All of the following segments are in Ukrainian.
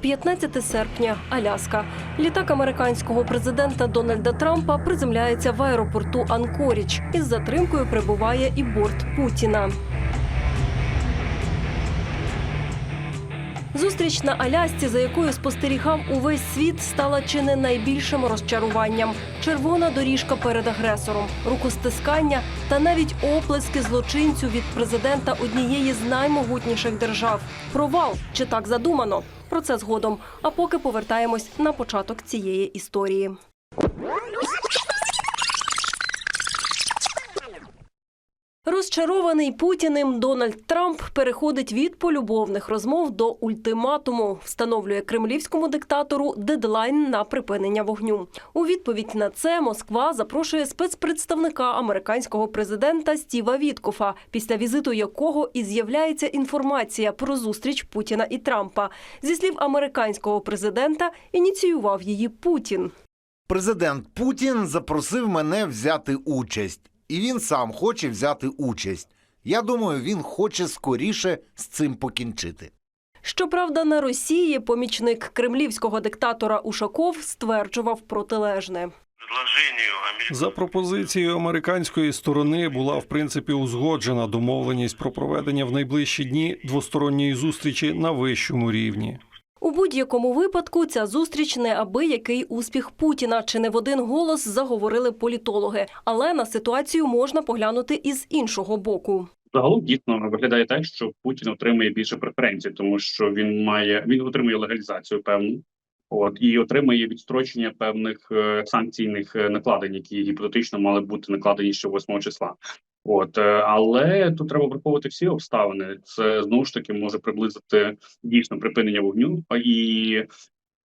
15 серпня, Аляска. Літак американського президента Дональда Трампа приземляється в аеропорту Анкоріч. Із затримкою прибуває і борт Путіна. Зустріч на Алясці, за якою спостерігав увесь світ, стала чи не найбільшим розчаруванням. Червона доріжка перед агресором, рукостискання та навіть оплески злочинцю від президента однієї з наймогутніших держав. Провал чи так задумано? Про це згодом. А поки повертаємось на початок цієї історії. Розчарований Путіним Дональд Трамп переходить від полюбовних розмов до ультиматуму, встановлює кремлівському диктатору дедлайн на припинення вогню. У відповідь на це Москва запрошує спецпредставника американського президента Стіва Віткофа, після візиту якого і з'являється інформація про зустріч Путіна і Трампа. Зі слів американського президента, ініціював її Путін. Президент Путін запросив мене взяти участь, і він сам хоче взяти участь. Я думаю, він хоче скоріше з цим покінчити. Щоправда, на Росії помічник кремлівського диктатора Ушаков стверджував протилежне. За пропозицією американської сторони була в принципі узгоджена домовленість про проведення в найближчі дні двосторонньої зустрічі на вищому рівні. У будь-якому випадку ця зустріч не аби який успіх Путіна. Чи не в один голос заговорили політологи. Але на ситуацію можна поглянути із іншого боку. Загалом дійсно виглядає так, що Путін отримує більше преференцій, тому що він має він отримує легалізацію певну. От і отримує відстрочення певних е, санкційних е, накладень, які гіпотетично мали бути накладені ще 8 числа. От е, але тут треба враховувати всі обставини. Це знову ж таки може приблизити дійсно припинення вогню і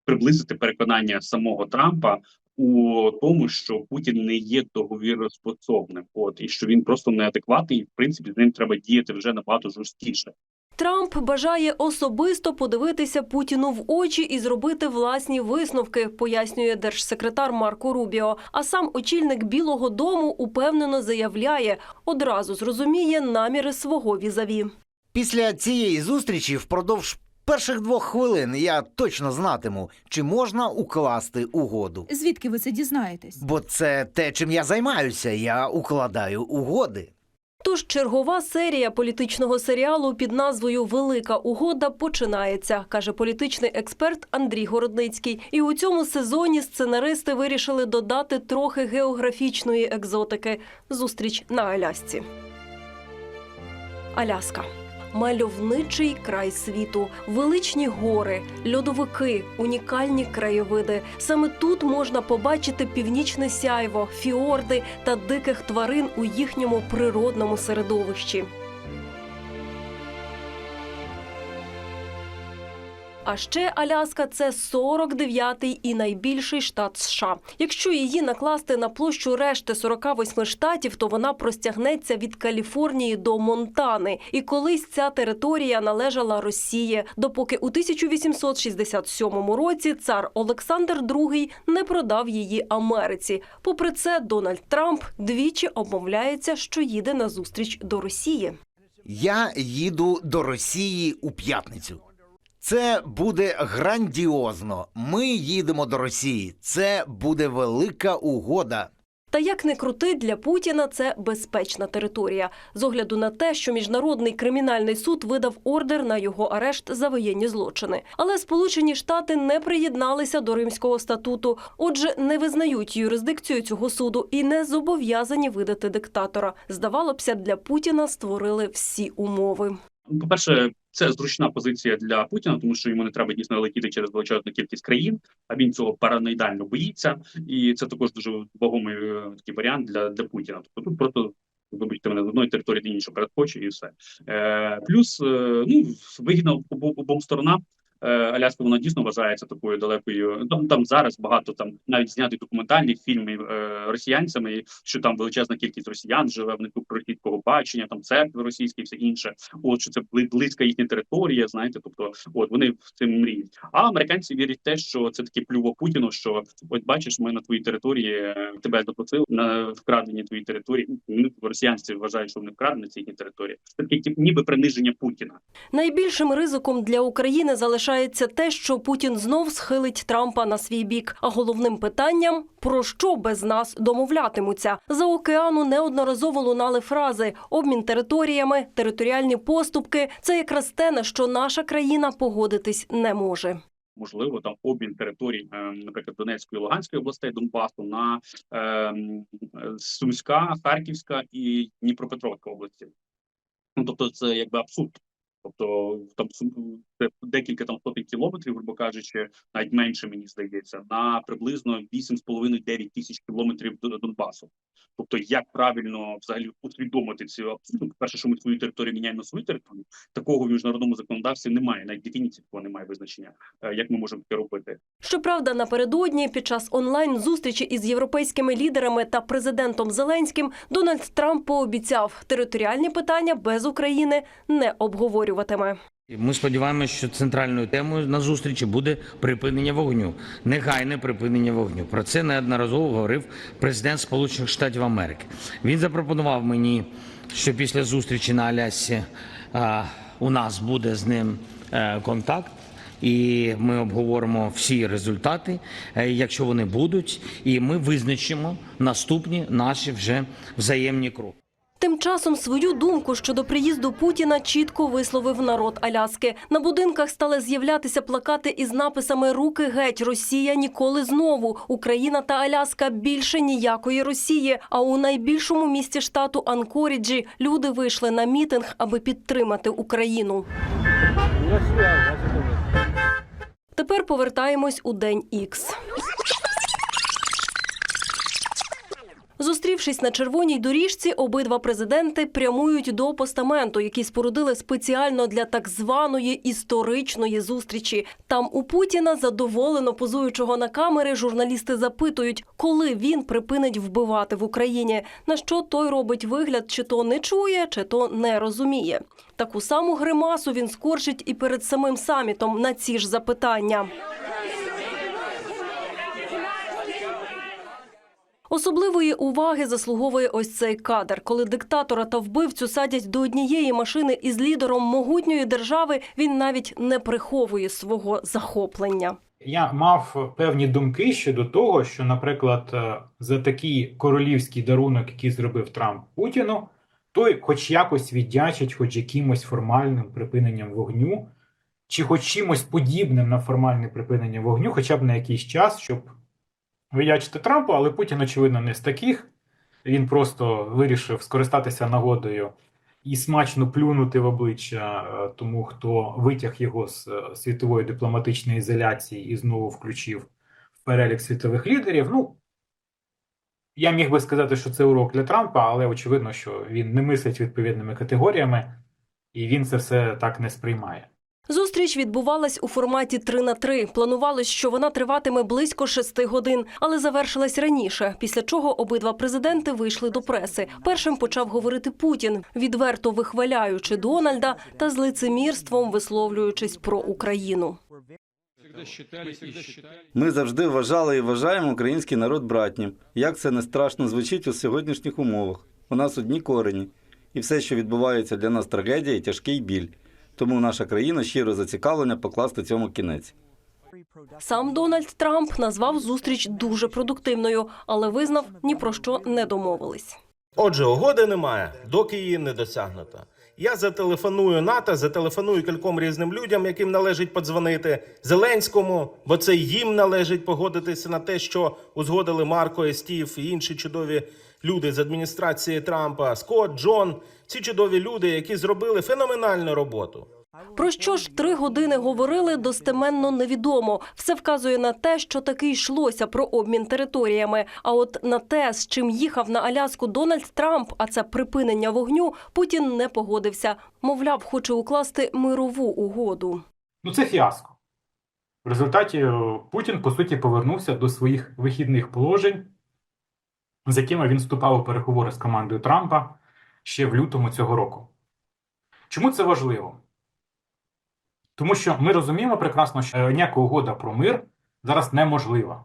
приблизити переконання самого Трампа у тому, що Путін не є договіроспособним, от і що він просто неадекватний, і в принципі з ним треба діяти вже набагато жорсткіше. Трамп бажає особисто подивитися Путіну в очі і зробити власні висновки, пояснює держсекретар Марко Рубіо. А сам очільник Білого Дому упевнено заявляє, одразу зрозуміє наміри свого візаві. Після цієї зустрічі впродовж перших двох хвилин я точно знатиму, чи можна укласти угоду. Звідки ви це дізнаєтесь? Бо це те, чим я займаюся. Я укладаю угоди. Тож чергова серія політичного серіалу під назвою Велика угода починається, каже політичний експерт Андрій Городницький. І у цьому сезоні сценаристи вирішили додати трохи географічної екзотики зустріч на Алясці. Аляска. Мальовничий край світу, величні гори, льодовики, унікальні краєвиди. Саме тут можна побачити північне сяйво, фіорди та диких тварин у їхньому природному середовищі. А ще Аляска це 49-й і найбільший штат США. Якщо її накласти на площу решти 48 штатів, то вона простягнеться від Каліфорнії до Монтани. І колись ця територія належала Росії, допоки у 1867 році цар Олександр II не продав її Америці. Попри це, Дональд Трамп двічі обмовляється, що їде на зустріч до Росії. Я їду до Росії у п'ятницю. Це буде грандіозно. Ми їдемо до Росії. Це буде велика угода. Та як не крути, для Путіна це безпечна територія з огляду на те, що міжнародний кримінальний суд видав ордер на його арешт за воєнні злочини. Але Сполучені Штати не приєдналися до Римського статуту, отже, не визнають юрисдикцію цього суду і не зобов'язані видати диктатора. Здавалося б, для Путіна створили всі умови. По перше, це зручна позиція для Путіна, тому що йому не треба дійсно летіти через величезну кількість країн, а він цього параноїдально боїться, і це також дуже вагомий е, такий варіант для, для Путіна. Тобто тут просто вибачте мене з одної території до іншої передхоче і все. Е, плюс е, ну вигідно обом сторонам. Е, Аляска вона дійсно вважається такою далекою. Там там зараз багато там навіть знятих документальних фільмів е, росіянцями, що там величезна кількість росіян живе в них російського телебачення, там церкви російські, все інше. От що це близька їхня територія. Знаєте, тобто, от вони в цим мріють. А американці вірять те, що це таке плюво Путіну. Що от бачиш, ми на твоїй території е, тебе запросили на вкрадені твої території. Ну, росіянці вважають, що вони вкрадені ці їхні території. Це таке ніби приниження Путіна. Найбільшим ризиком для України залишається те, що Путін знов схилить Трампа на свій бік. А головним питанням про що без нас домовлятимуться за океану неодноразово лунали фрази обмін територіями, територіальні поступки. Це якраз те, на що наша країна погодитись не може. можливо там обмін територій, е, наприклад, Донецької і Луганської областей Донбасу на е, Сумська, Харківська і Дніпропетровська області. Ну тобто, це якби абсурд. Тобто там декілька там сотень кілометрів, грубо кажучи, навіть менше мені здається, на приблизно 8,5-9 тисяч кілометрів до Донбасу. Тобто, як правильно взагалі усвідомити цю абсурд? Перше, що ми свою територію міняємо на свою територію, такого в міжнародному законодавстві немає, навіть дефініції такого немає визначення, е, як ми можемо це робити. Щоправда, напередодні під час онлайн зустрічі із європейськими лідерами та президентом Зеленським Дональд Трамп пообіцяв територіальні питання без України не обговорюватиме. Ми сподіваємося, що центральною темою на зустрічі буде припинення вогню, негайне припинення вогню. Про це неодноразово говорив президент Сполучених Штатів Америки. Він запропонував мені, що після зустрічі на Алясі у нас буде з ним е, контакт. І ми обговоримо всі результати, е, якщо вони будуть, і ми визначимо наступні наші вже взаємні кроки. Тим часом свою думку щодо приїзду Путіна чітко висловив народ Аляски. На будинках стали з'являтися плакати із написами Руки геть, Росія ніколи знову. Україна та Аляска більше ніякої Росії. А у найбільшому місті штату Анкоріджі люди вийшли на мітинг, аби підтримати Україну. Тепер повертаємось у день Ікс. Зустрівшись на червоній доріжці, обидва президенти прямують до постаменту, який спорудили спеціально для так званої історичної зустрічі. Там у Путіна, задоволено позуючого на камери, журналісти запитують, коли він припинить вбивати в Україні. На що той робить вигляд, чи то не чує, чи то не розуміє. Таку саму гримасу він скорчить і перед самим самітом на ці ж запитання. Особливої уваги заслуговує ось цей кадр, коли диктатора та вбивцю садять до однієї машини із лідером могутньої держави. Він навіть не приховує свого захоплення. Я мав певні думки щодо того, що, наприклад, е, за такий королівський дарунок, який зробив Трамп Путіну, той хоч якось віддячить, хоч якимось формальним припиненням вогню, чи хоч чимось подібним на формальне припинення вогню, хоча б на якийсь час, щоб віддячити Трампу, але Путін, очевидно, не з таких. Він просто вирішив скористатися нагодою і смачно плюнути в обличчя е, тому, хто витяг його з е, світової дипломатичної ізоляції і знову включив в перелік світових лідерів. Ну, я міг би сказати, що це урок для Трампа, але очевидно, що він не мислить відповідними категоріями, і він це все так не сприймає. Зустріч відбувалась у форматі 3 на 3 Планувалось, що вона триватиме близько шести годин, але завершилась раніше. Після чого обидва президенти вийшли до преси. Першим почав говорити Путін, відверто вихваляючи Дональда та з лицемірством висловлюючись про Україну. Ми завжди вважали і вважаємо український народ братнім. Як це не страшно звучить у сьогоднішніх умовах? У нас одні корені, і все, що відбувається для нас трагедія тяжкий біль. Тому наша країна щиро зацікавлена покласти цьому кінець. Сам Дональд Трамп назвав зустріч дуже продуктивною, але визнав ні про що не домовились. Отже, угоди немає, доки її не досягнуто. Я зателефоную НАТО, зателефоную кільком різним людям, яким належить подзвонити Зеленському, бо це їм належить погодитися на те, що узгодили Марко і Стів і інші чудові люди з адміністрації Трампа, Скотт, Джон. Ці чудові люди, які зробили феноменальну роботу. Про що ж три години говорили, достеменно невідомо. Все вказує на те, що таки йшлося про обмін територіями. А от на те, з чим їхав на Аляску Дональд Трамп, а це припинення вогню, Путін не погодився. Мовляв, хоче укласти мирову угоду. Ну, це фіаско. В результаті е, Путін, по суті, повернувся до своїх вихідних положень, з якими він вступав у переговори з командою Трампа. ще в лютому цього року. Чому це важливо? Тому що ми розуміємо прекрасно, що е, ніяка угода про мир зараз неможлива.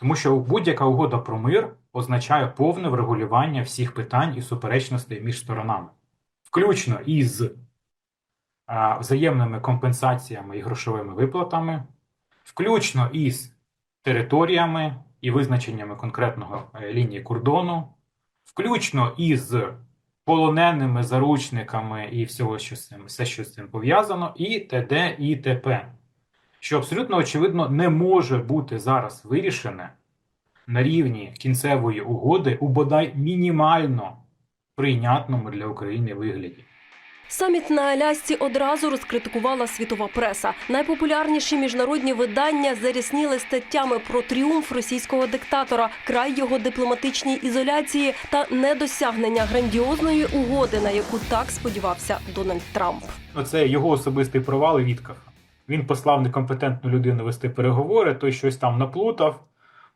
Тому що будь-яка угода про мир означає повне врегулювання всіх питань і суперечностей між сторонами, включно із а, взаємними компенсаціями і грошовими виплатами, включно із територіями і визначеннями конкретного е, лінії кордону, включно із полоненими заручниками і всього, що з цим, все, що з цим пов'язано, і т.д. і т.п. Що абсолютно очевидно не може бути зараз вирішене на рівні кінцевої угоди у бодай мінімально прийнятному для України вигляді. Саміт на Алясці одразу розкритикувала світова преса. Найпопулярніші міжнародні видання зарісніли статтями про тріумф російського диктатора, край його дипломатичній ізоляції та недосягнення грандіозної угоди, на яку так сподівався Дональд Трамп. Оце його особистий провал і відкафа. Він послав некомпетентну людину вести переговори, той щось там наплутав.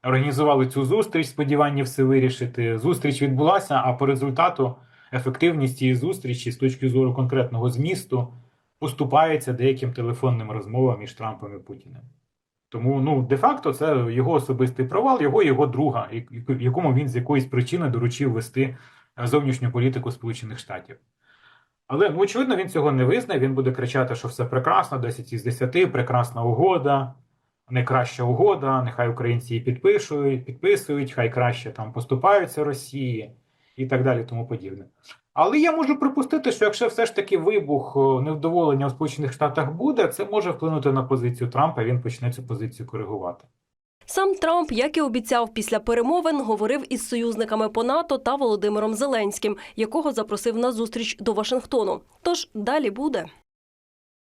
Організували цю зустріч, сподівання все вирішити. Зустріч відбулася, а по результату ефективність цієї зустрічі з точки зору конкретного змісту поступається деяким телефонним розмовам між Трампом і Путіним. Тому, ну, де-факто, це його особистий провал, його і його друга, якому він з якоїсь причини доручив вести е, зовнішню політику Сполучених Штатів. Але ну, очевидно, він цього не визнає. Він буде кричати, що все прекрасно, 10 із 10, прекрасна угода, найкраща угода, нехай українці її підпишуть, підписують, хай краще там поступаються Росії і так далі, тому подібне. Але я можу припустити, що якщо все ж таки вибух невдоволення у Сполучених Штатах буде, це може вплинути на позицію Трампа. Він почне цю позицію коригувати. Сам Трамп, як і обіцяв після перемовин, говорив із союзниками по НАТО та Володимиром Зеленським, якого запросив на зустріч до Вашингтону. Тож далі буде.